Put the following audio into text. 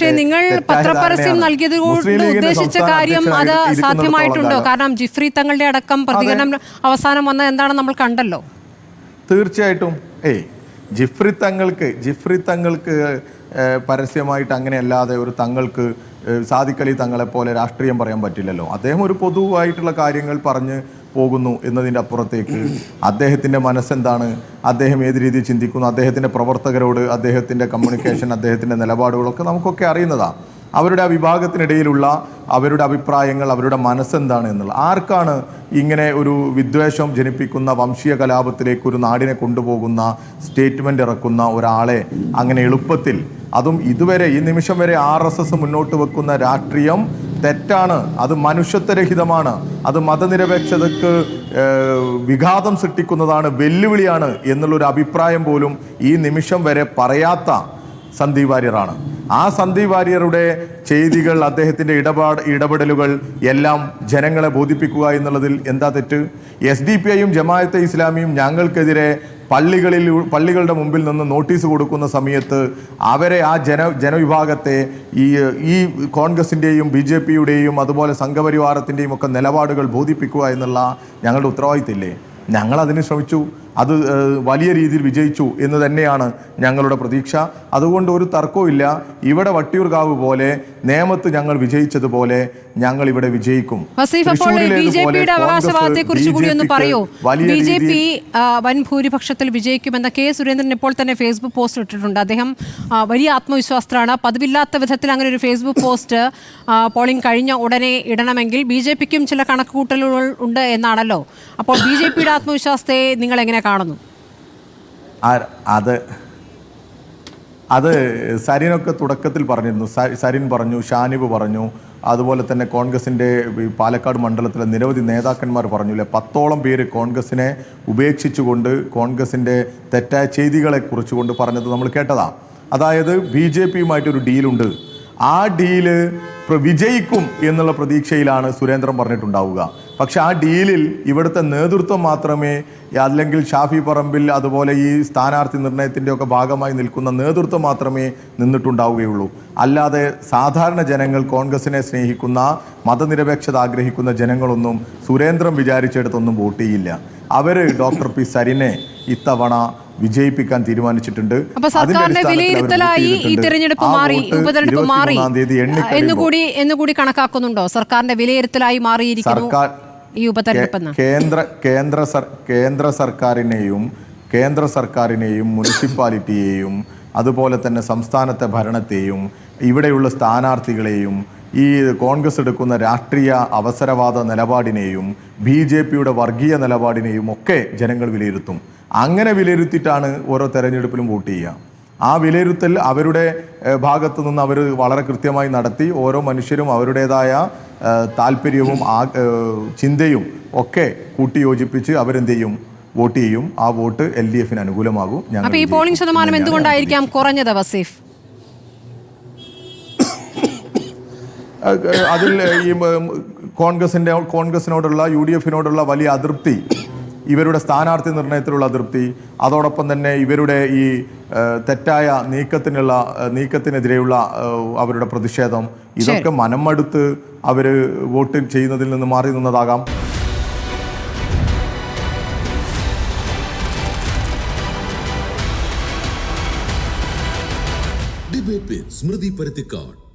പക്ഷേ നിങ്ങൾ പത്രപരസ്യം നൽകിയത് കൊണ്ട് ഉദ്ദേശിച്ച കാര്യം അത് സാധ്യമായിട്ടുണ്ടോ. കാരണം ജിഫ്രി തങ്ങളുടെ അടക്കം പ്രതികരണം അവസാനം വന്ന എന്താണെന്ന് നമ്മൾ കണ്ടല്ലോ. തീർച്ചയായിട്ടും ഏയ് ജിഫ്രി തങ്ങൾക്ക് ജിഫ്രി തങ്ങൾക്ക് പരസ്യമായിട്ട് അങ്ങനെയല്ലാതെ ഒരു തങ്ങൾക്ക് സാധിക്കലി തങ്ങളെപ്പോലെ തങ്ങളെ പോലെ രാഷ്ട്രീയം പറയാൻ പറ്റില്ലല്ലോ. അദ്ദേഹം ഒരു പൊതുവായിട്ടുള്ള കാര്യങ്ങൾ പറഞ്ഞ് പോകുന്നു എന്നതിന്റെ അപ്പുറത്തേക്ക് അദ്ദേഹത്തിന്റെ മനസ്സെന്താണ്? അദ്ദേഹം ഏത് രീതിയിൽ ചിന്തിക്കുന്നു? അദ്ദേഹത്തിന്റെ പ്രവർത്തകരോട് അദ്ദേഹത്തിന്റെ കമ്മ്യൂണിക്കേഷൻ അദ്ദേഹത്തിന്റെ നിലപാടുകളൊക്കെ നമുക്കൊക്കെ അറിയുന്നതാണ് അവരുടെ ആ വിഭാഗത്തിനിടയിലുള്ള അവരുടെ അഭിപ്രായങ്ങൾ അവരുടെ മനസ്സെന്താണ് എന്നുള്ള ആർക്കാണ് ഇങ്ങനെ ഒരു വിദ്വേഷം ജനിപ്പിക്കുന്ന വംശീയ കലാപത്തിലേക്ക് ഒരു നാടിനെ കൊണ്ടുപോകുന്ന സ്റ്റേറ്റ്മെന്റ് ഇറക്കുന്ന ഒരാളെ അങ്ങനെ എളുപ്പത്തിൽ അതും ഇതുവരെ ഈ നിമിഷം വരെ ആർ എസ് എസ് മുന്നോട്ട് വെക്കുന്ന രാഷ്ട്രീയം തെറ്റാണ്. അത് മനുഷ്യത്വരഹിതമാണ്. അത് മതനിരപേക്ഷതക്ക് വിഘാതം സൃഷ്ടിക്കുന്നതാണ് വെല്ലുവിളിയാണ് എന്നുള്ളൊരു അഭിപ്രായം പോലും ഈ നിമിഷം വരെ പറയാത്ത സന്ദീപ് വാര്യറാണ്. ആ സന്ദീപ് വാര്യരുടെ ചെയ്തികൾ അദ്ദേഹത്തിന്റെ ഇടപാട് ഇടപെടലുകൾ എല്ലാം ജനങ്ങളെ ബോധിപ്പിക്കുക എന്നുള്ളതിൽ എന്താ തെറ്റ്? എസ് ഡി പി ഐയും ജമാഅത്തെ ഇസ്ലാമിയും ഞങ്ങൾക്കെതിരെ പള്ളികളിൽ പള്ളികളുടെ മുമ്പിൽ നിന്ന് നോട്ടീസ് കൊടുക്കുന്ന സമയത്ത് അവരെ ആ ജന ജനവിഭാഗത്തെ ഈ ഈ കോൺഗ്രസിന്റെയും ബി ജെ പിയുടെയും അതുപോലെ സംഘപരിവാരത്തിന്റെയും ഒക്കെ നിലപാടുകൾ ബോധിപ്പിക്കുക എന്നുള്ള ഞങ്ങളുടെ ഉത്തരവാദിത്തമില്ലേ? ഞങ്ങളതിന് ശ്രമിച്ചു. അത് വലിയ രീതിയിൽ വിജയിച്ചു എന്ന് തന്നെയാണ് ഞങ്ങളുടെ പ്രതീക്ഷ. അതുകൊണ്ട് ഒരു തർക്കവുമില്ല ഇവിടെ വട്ടിയൂർകാവ് പോലെ നേമത്ത് ഞങ്ങൾ വിജയിച്ചതുപോലെ ഞങ്ങൾ ഇവിടെ വിജയിക്കും. ബി ജെ പി വൻ ഭൂരിപക്ഷത്തിൽ വിജയിക്കുമെന്ന കെ സുരേന്ദ്രൻ ഇപ്പോൾ തന്നെ ഫേസ്ബുക്ക് പോസ്റ്റ് ഇട്ടിട്ടുണ്ട്. അദ്ദേഹം വലിയ ആത്മവിശ്വാസത്തിലാണ്. പതിവില്ലാത്ത വിധത്തിൽ അങ്ങനെ ഒരു ഫേസ്ബുക്ക് പോസ്റ്റ് പോളിങ് പോളിംഗ് കഴിഞ്ഞ ഉടനെ ഇടണമെങ്കിൽ ബി ജെ പിക്കും ചില കണക്കുകൂട്ടലുകൾ ഉണ്ട് എന്നാണല്ലോ. അപ്പോൾ ബി ജെ പിയുടെ ആത്മവിശ്വാസത്തെ നിങ്ങൾ എങ്ങനെ കാണുന്നു. അത് അത് സരിനൊക്കെ തുടക്കത്തിൽ പറഞ്ഞിരുന്നു. സരിൻ പറഞ്ഞു ഷാനിബ് പറഞ്ഞു അതുപോലെ തന്നെ കോൺഗ്രസിന്റെ പാലക്കാട് മണ്ഡലത്തിലെ നിരവധി നേതാക്കന്മാർ പറഞ്ഞു പറഞ്ഞില്ലേ പത്തോളം പേര് കോൺഗ്രസിനെ ഉപേക്ഷിച്ചുകൊണ്ട് കോൺഗ്രസിന്റെ തെറ്റായ ചെയ്തികളെ കുറിച്ചുകൊണ്ട് പറഞ്ഞത് നമ്മൾ കേട്ടതാ. അതായത് ബി ജെ പിയുമായിട്ടൊരു ഡീലുണ്ട്. ആ ഡീൽ വിജയിക്കും എന്നുള്ള പ്രതീക്ഷയിലാണ് സുരേന്ദ്രൻ പറഞ്ഞിട്ടുണ്ടാവുക. പക്ഷെ ആ ഡീലിൽ ഇവിടുത്തെ നേതൃത്വം മാത്രമേ അല്ലെങ്കിൽ ഷാഫി പറമ്പിൽ അതുപോലെ ഈ സ്ഥാനാർത്ഥി നിർണയത്തിന്റെ ഒക്കെ ഭാഗമായി നിൽക്കുന്ന നേതൃത്വം മാത്രമേ നിന്നിട്ടുണ്ടാവുകയുള്ളൂ. അല്ലാതെ സാധാരണ ജനങ്ങൾ കോൺഗ്രസിനെ സ്നേഹിക്കുന്ന മതനിരപേക്ഷത ആഗ്രഹിക്കുന്ന ജനങ്ങളൊന്നും സുരേന്ദ്രം വിചാരിച്ചെടുത്തൊന്നും വോട്ട് ചെയ്യില്ല. അവർ ഡോക്ടർ പി സരിനെ ഇത്തവണ വിജയിപ്പിക്കാൻ തീരുമാനിച്ചിട്ടുണ്ട്. അപ്പൊ സർക്കാരിന്റെ വിലയിരുത്തലായി ഈ തിരഞ്ഞെടുപ്പ് മാറി ഉപതെരഞ്ഞെടുപ്പ് മാറി. 21 തീയതി എണ്ണിക്കഴിയുമ്പോൾ എന്നുകൂടി എന്നുകൂടി കണക്കാക്കുന്നുണ്ടോ? സർക്കാരിന്റെ വിലയിരുത്തലായി മാറിയിരിക്കുന്നു. ഈ ഉപതെരഞ്ഞെടുപ്പെന്ന്. കേന്ദ്ര കേന്ദ്ര കേന്ദ്ര സർക്കാരിനെയും കേന്ദ്ര സർക്കാരിനെയും മുനിസിപ്പാലിറ്റിയെയും അതുപോലെ തന്നെ സംസ്ഥാനത്തെ ഭരണത്തെയും ഇവിടെയുള്ള സ്ഥാനാർത്ഥികളെയും ഈ കോൺഗ്രസ് എടുക്കുന്ന രാഷ്ട്രീയ അവസരവാദ നിലപാടിനെയും ബി ജെ പിയുടെ വർഗീയ നിലപാടിനെയും ഒക്കെ ജനങ്ങൾ വിലയിരുത്തും. അങ്ങനെ വിലയിരുത്തിയിട്ടാണ് ഓരോ തെരഞ്ഞെടുപ്പിലും വോട്ട് ചെയ്യുക. ആ വിലയിരുത്തൽ അവരുടെ ഭാഗത്തു നിന്ന് അവർ വളരെ കൃത്യമായി നടത്തി ഓരോ മനുഷ്യരും അവരുടേതായ താല്പര്യവും ചിന്തയും ഒക്കെ കൂട്ടിയോജിപ്പിച്ച് അവരെന്ത് ചെയ്യും വോട്ട് ചെയ്യും. ആ വോട്ട് എൽ ഡി എഫിന് അനുകൂലമാകും. ഞങ്ങൾ ഈ പോളിംഗ് ശതമാനം എന്തുകൊണ്ടായിരിക്കാം കുറഞ്ഞത് വസീഫ്? അതിൽ ഈ കോൺഗ്രസിന്റെ കോൺഗ്രസിനോടുള്ള യു ഡി എഫിനോടുള്ള വലിയ അതൃപ്തി ഇവരുടെ സ്ഥാനാർത്ഥി നിർണയത്തിലുള്ള അതൃപ്തി അതോടൊപ്പം തന്നെ ഇവരുടെ ഈ തെറ്റായ നീക്കത്തിനുള്ള നീക്കത്തിനെതിരെയുള്ള അവരുടെ പ്രതിഷേധം ഇതൊക്കെ മനമടുത്ത് അവർ വോട്ട് ചെയ്യുന്നതിൽ നിന്ന് മാറി നിന്നതാകാം. സ്മൃതി പരുത്തിക്കാട്.